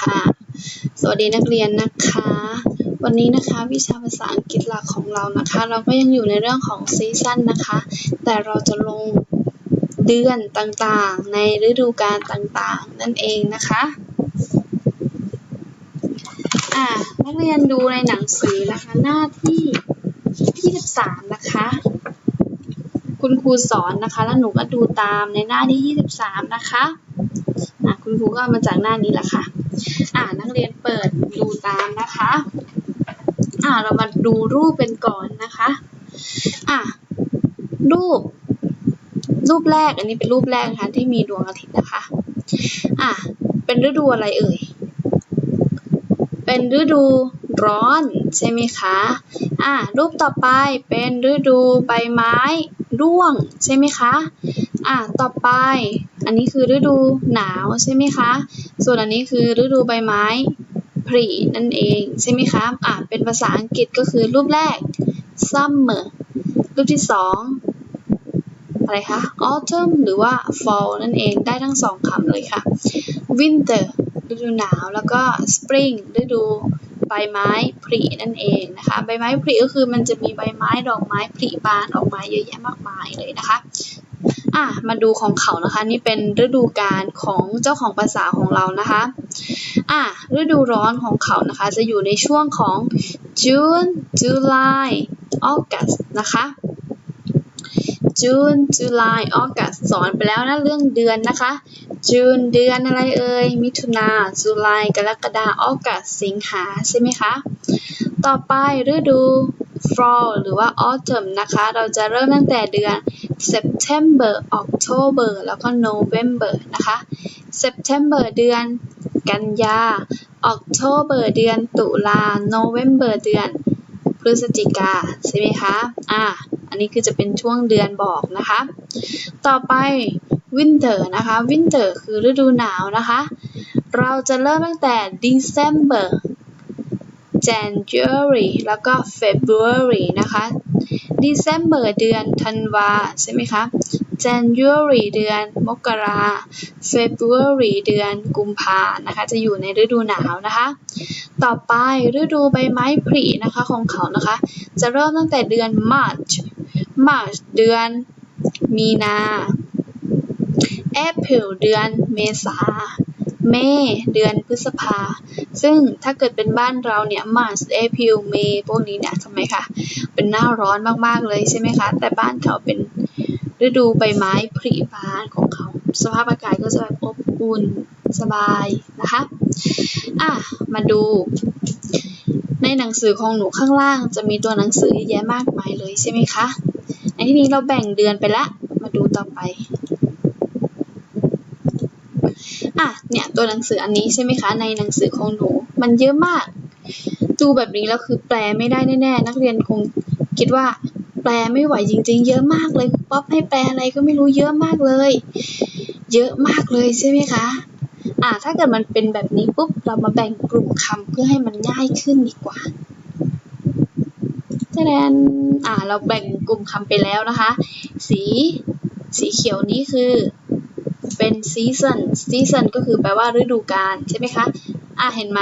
ค่ะ สวัสดีนักเรียนนะคะ วันนี้นะคะวิชาภาษาอังกฤษหลักของเรานะคะ เราก็ยังอยู่ในเรื่องของซีซั่นนะคะ แต่เราจะลงเดือนต่างๆ ในฤดูกาลต่างๆ นั่นเองนะคะอ่านักเรียนดูในหนังสือนะคะ หน้าที่ที่13นะคะ คุณครูสอนนะคะ แล้วหนูก็ดูตามในหน้าที่23นะคะ อะคุณครูก็มาจากหน้านี้แหละค่ะ อ่านักเรียนเปิดดูตามนะคะ อ่าเรามาดูรูปเป็นก่อนนะคะ อะรูป รูปแรกอันนี้เป็นรูปแรกนะคะที่มีดวงอาทิตย์นะคะ อะเป็นฤดูอะไรเอ่ย เป็นฤดูร้อนใช่ไหมคะ อะรูปต่อไปเป็นฤดูใบไม้ร่วงใช่ไหมคะ อะต่อไป อันนี้คือฤดูหนาวใช่ไหมคะ ส่วนอันนี้คือฤดูใบไม้ผลินั่นเองใช่ไหมคะอะเป็นภาษาอังกฤษก็คือรูปแรก summer รูปที่สองอะไรคะ autumn หรือว่า fall นั่นเองได้ทั้งสองคำเลยค่ะ winter ฤดูหนาวแล้วก็ spring ฤดูใบไม้ผลินั่นเองนะคะ ใบไม้ผลิก็คือมันจะมีใบไม้ดอกไม้ผลิบานออกมาเยอะแยะมากมายเลยนะคะ อะมาดูของเขานะคะ นี่เป็นฤดูกาลของเจ้าของภาษาของเรานะคะอะฤดูร้อนของเขานะคะ จะอยู่ในช่วงของ June July August นะคะ June July August สอนไปแล้วนะเรื่องเดือนนะคะ June เดือนอะไรเอ่ย มิถุนา July กรกฎา August สิงหาใช่ไหมคะ ต่อไปฤดู fall หรือว่า autumn นะคะ เราจะเริ่มตั้งแต่เดือน September October แล้วก็ November นะคะ September เดือนกันยา October เดือนตุลา November เดือนพฤศจิกาใช่ไหมคะ อ่า อันนี้คือจะเป็นช่วงเดือนบอกนะคะ ต่อไป winter นะคะ winter คือฤดูหนาวนะคะ เราจะเริ่มตั้งแต่ December January แล้วก็ February นะคะ December เดือนธันวาใช่ไหมคะ January เดือนมกรา February เดือนกุมภานะคะ จะอยู่ในฤดูหนาวนะคะ ต่อไปฤดูใบไม้ผลินะคะของเขานะคะ จะเริ่มตั้งแต่เดือน March March เดือนมีนา April เดือนเมษา เมษเดือนพฤษภา ซึ่งถ้าเกิดเป็นบ้านเราเนี่ย March April May พวกนี้เนี่ยทำไมคะเป็นหน้าร้อนมากๆเลยใช่ไหมคะ แต่บ้านเขาเป็นฤดูใบไม้ผลิบานของเขา สภาพอากาศก็จะแบบอบอุ่นสบายนะคะ อะ มาดู ในหนังสือของหนูข้างล่างจะมีตัวหนังสือเยอะแยะมากมายเลยใช่ไหมคะ ในที่นี้เราแบ่งเดือนไปละ มาดูต่อไป อะเนี่ยตัวหนังสืออันนี้ใช่ไหมคะ ในหนังสือของหนู มันเยอะมาก ดูแบบนี้แล้วคือแปลไม่ได้แน่ๆ นักเรียนคงคิดว่าแปลไม่ไหวจริง ๆ เยอะมากเลยป๊อปให้แปลอะไรก็ไม่รู้เยอะมากเลย เยอะมากเลยใช่ไหมคะอะถ้าเกิดมันเป็นแบบนี้ปุ๊บเรามาแบ่งกลุ่มคำเพื่อให้มันง่ายขึ้นดีกว่าแสดงอ่าเราแบ่งกลุ่มคำไปแล้วนะคะ สี สีเขียวนี้คือ เป็น season season ก็คือแปลว่าฤดูกาลใช่ไหมคะ อะเห็นไหม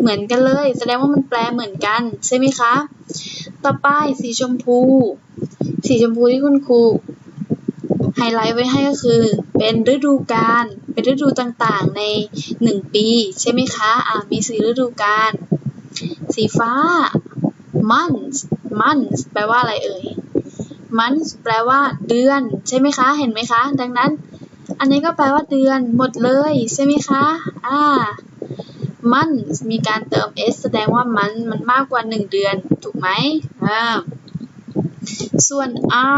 เหมือนกันเลย แสดงว่ามันแปลเหมือนกันใช่ไหมคะ ต่อไปสีชมพู สีชมพูที่คุณครูไฮไลท์ไว้ให้ก็คือเป็นฤดูกาลเป็นฤดูต่างๆในหนึ่งปี ใช่ไหมคะอะมีสีฤดูกาลสีฟ้า months months แปลว่าอะไรเอ่ย months แปลว่าเดือน ใช่ไหมคะ เห็นไหมคะ ดังนั้น อันนี้ก็แปลว่าเดือนหมดเลยใช่ไหมคะ อ่า months มีการเติม s แสดงว่ามันมันมากกว่า 1 เดือน ถูกไหมอ่า ส่วน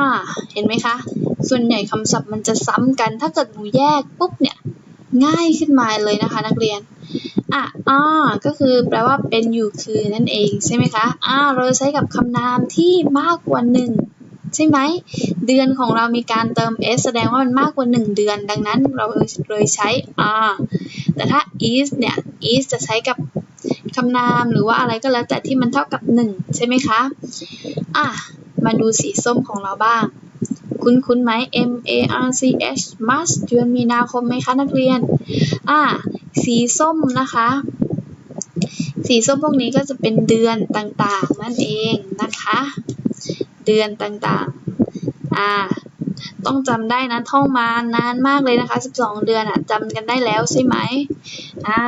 r เห็นไหมคะ ส่วนใหญ่คำศัพท์มันจะซ้ำกัน ถ้าเกิดหนูแยกปุ๊บเนี่ย ง่ายขึ้นมาเลยนะคะ นักเรียน อะ r ก็คือแปลว่าเป็นอยู่คือนั่นเองใช่ไหมคะ r เราใช้กับคำนามที่มากกว่า 1 ใช่ไหม เดือนของเรามีการเติม s แสดงว่ามันมากกว่า 1 เดือน ดังนั้นเราเลยใช้ r แต่ถ้า is เนี่ย is จะใช้กับคำนามหรือว่าอะไรก็แล้วแต่ที่มันเท่ากับ 1 ใช่ไหมคะ อะ มาดูสีส้มของเราบ้าง คุ้นคุ้นไหม M A R C H March เดือนมีนาคมไหมคะนักเรียน อ่าสีส้มนะคะ สีส้มพวกนี้ก็จะเป็นเดือนต่างๆ นั่นเองนะคะ เดือนต่างๆ อ่า ต้องจำได้นะท่องมานานมากเลยนะคะ 12 เดือนอะจำกันได้แล้วใช่ไหมอ่า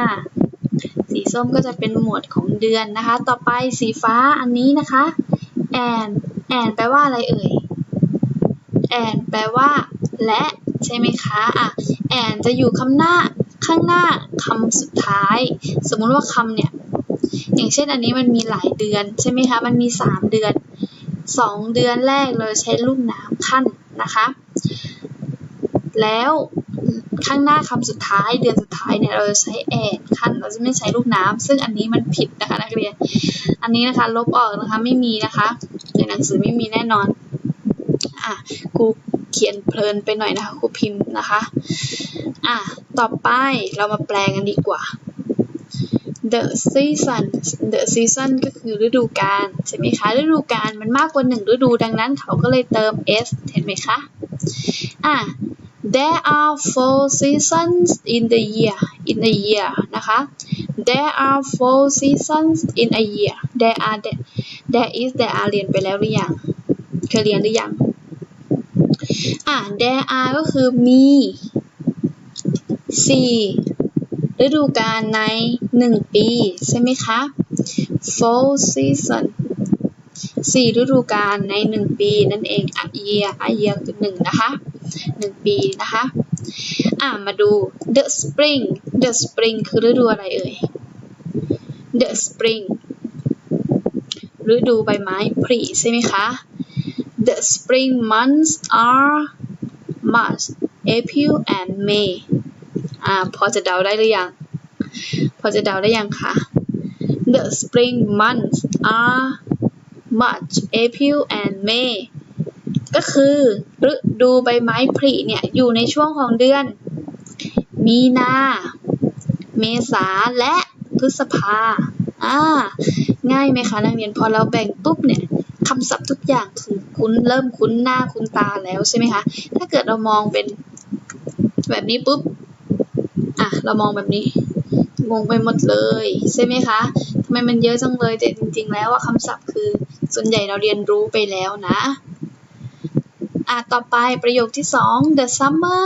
สีส้มก็จะเป็นหมวดของเดือนนะคะ ต่อไปสีฟ้าอันนี้นะคะ แอนแอนแปลว่าอะไรเอ่ย แอนแปลว่า และใช่ไหมคะอะแอนจะอยู่คำหน้าข้างหน้าคำสุดท้าย สมมุติว่าคำเนี่ยอย่างเช่นอันนี้มันมีหลายเดือนใช่ไหมคะ มันมี 3 เดือน 2 เดือนแรกเราใช้ลูกน้ำขั้นนะคะ แล้วข้างหน้าคำสุดท้ายเดือนสุดท้ายเนี่ยเราจะใช้แอนขั้นเราจะไม่ใช้ลูกน้ำซึ่งอันนี้มันผิดนะคะนักเรียน อันนี้นะคะลบออกนะคะไม่มีนะคะในหนังสือไม่มีแน่นอนอะครูเขียนเพลินไปหน่อยนะคะครูพิมพ์นะคะอะต่อไปเรามาแปลกันดีกว่า the season the season ก็คือฤดูกาลใช่ไหมคะ ฤดูกาลมันมากกว่าหนึ่งฤดูดังนั้นเขาก็เลยเติม s เห็นไหมคะ อะ there are four seasons in the year in a year นะคะ there are four seasons in a year there are there, there is there are เรียนไปแล้วหรือยังเคยเรียนหรือยัง อะ there are ก็คือมีสี่ ฤดูกาลในหนึ่งปี ใช่ไหมคะ four season สี่ฤดูกาลในหนึ่งปีนั่นเอง a year a year คือหนึ่งนะคะหนึ่งปีนะคะ อะ มาดู the spring the spring คือฤดูอะไรเอ่ย the spring ฤดูใบไม้ผลิใช่ไหมคะ The spring months are March, April and May อ่าพอจะเดาได้หรือยัง พอจะเดาได้ยังคะ The spring months are March, April and May ก็คือฤดูใบไม้ผลิเนี่ย อยู่ในช่วงของเดือน มีนา เมษาและพฤษภาอ่าง่ายไหมคะนักเรียนพอเราแบ่งปุ๊บเนี่ยคำศัพท์ทุกอย่างคือคุ้นเริ่มคุ้นหน้าคุ้นตาแล้วใช่ไหมคะ ถ้าเกิดเรามองเป็นแบบนี้ปุ๊บ เรามองแบบนี้งงไปหมดเลยใช่ไหมคะทำไมมันเยอะจังเลยแต่จริง ๆ แล้วว่าคำศัพท์คือส่วนใหญ่เราเรียนรู้ไปแล้วนะอะต่อไปประโยคที่สอง the summer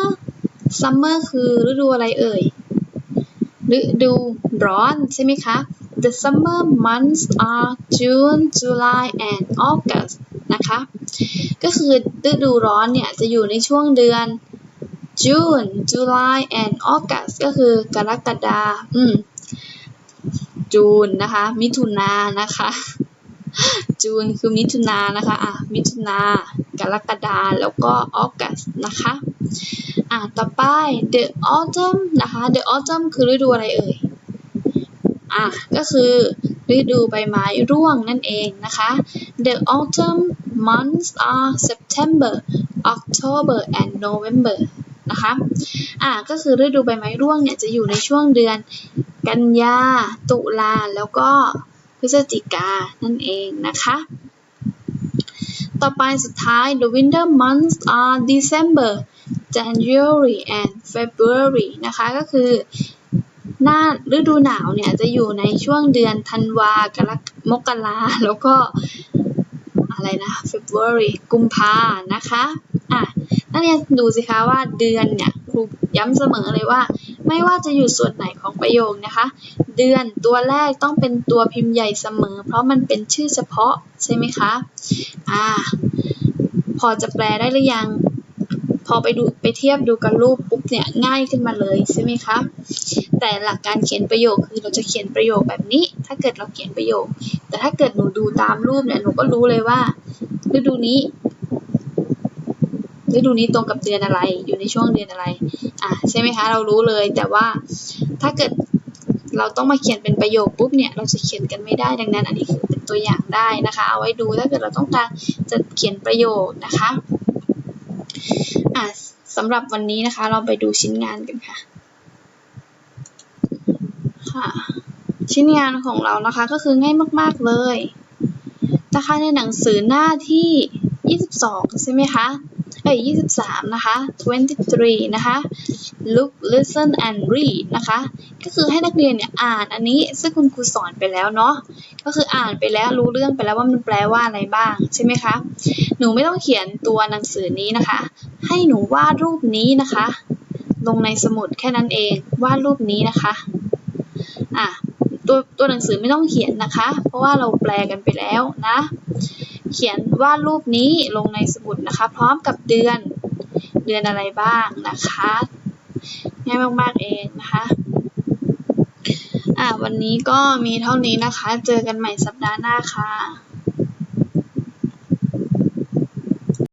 summer คือฤดูอะไรเอ่ยฤดูร้อนใช่ไหมคะ The summer months are June, July and August นะคะ ก็คือฤดูร้อนเนี่ยจะอยู่ในช่วงเดือน June, July and August ก็คือกรกฎาอืมจูนนะคะ มิถุนานะคะ จูนคือมิถุนานะคะ อะ มิถุนากรกฎาแล้วก็ออกัสนะคะ อะ ต่อไป the autumn นะคะ the autumn คือฤดูอะไรเอ่ย อะ ก็คือฤดูใบไม้ร่วงนั่นเองนะคะ The autumn months are September, October and November นะคะอะก็คือฤดูใบไม้ร่วงเนี่ยจะอยู่ในช่วงเดือน กันยาตุลาแล้วก็พฤศจิกานั่นเองนะคะต่อไปสุดท้าย the winter months are December, January and February นะคะก็คือหน้าฤดูหนาวเนี่ยจะอยู่ในช่วงเดือนธันวากรกมกราแล้วก็อะไรนะ February กุมภานะคะอะ นักเรียนดูสิคะว่าเดือนเนี่ยครูย้ำเสมอเลยว่า ไม่ว่าจะอยู่ส่วนไหนของประโยคนะคะ เดือนตัวแรกต้องเป็นตัวพิมพ์ใหญ่เสมอ เพราะมันเป็นชื่อเฉพาะใช่ไหมคะอ่าพอจะแปลได้หรือยัง พอไปดูไปเทียบดูกับรูปปุ๊บเนี่ยง่ายขึ้นมาเลยใช่ไหมคะแต่หลักการเขียนประโยคคือเราจะเขียนประโยคแบบนี้ ถ้าเกิดเราเขียนประโยค แต่ถ้าเกิดหนูดูตามรูปเนี่ยหนูก็รู้เลยว่าฤดูนี้ ฤดูนี้ตรงกับเดือนอะไร อยู่ในช่วงเดือนอะไร อะใช่ไหมคะ เรารู้เลย แต่ว่าถ้าเกิดเราต้องมาเขียนเป็นประโยคปุ๊บเนี่ย เราจะเขียนกันไม่ได้ ดังนั้น อันนี้คือเป็นตัวอย่างได้นะคะ เอาไว้ดู ถ้าเกิดเราต้องการจะเขียนประโยคนะคะ อะสำหรับวันนี้นะคะ เราไปดูชิ้นงานกันค่ะ ค่ะ ชิ้นงานของเรานะคะก็คือง่ายมาก ๆเลยนะคะในหนังสือหน้าที่ 22 ใช่ไหมคะ เอ้ย23 นะคะ 23 นะคะ look listen and read นะคะ ก็คือให้นักเรียนเนี่ยอ่านอันนี้ซึ่งคุณครูสอนไปแล้วเนาะ ก็คืออ่านไปแล้วรู้เรื่องไปแล้วว่ามันแปลว่าอะไรบ้างใช่ไหมคะ หนูไม่ต้องเขียนตัวหนังสือนี้นะคะ ให้หนูวาดรูปนี้นะคะ ลงในสมุดแค่นั้นเอง วาดรูปนี้นะคะ อะตัวตัวหนังสือไม่ต้องเขียนนะคะ เพราะว่าเราแปลกันไปแล้วนะ เขียนวาดรูปนี้ลงในสมุดนะคะ พร้อมกับเดือนเดือนอะไรบ้างนะคะง่ายมากๆเองนะคะอะวันนี้ก็มีเท่านี้นะคะ เจอกันใหม่สัปดาห์หน้าค่ะ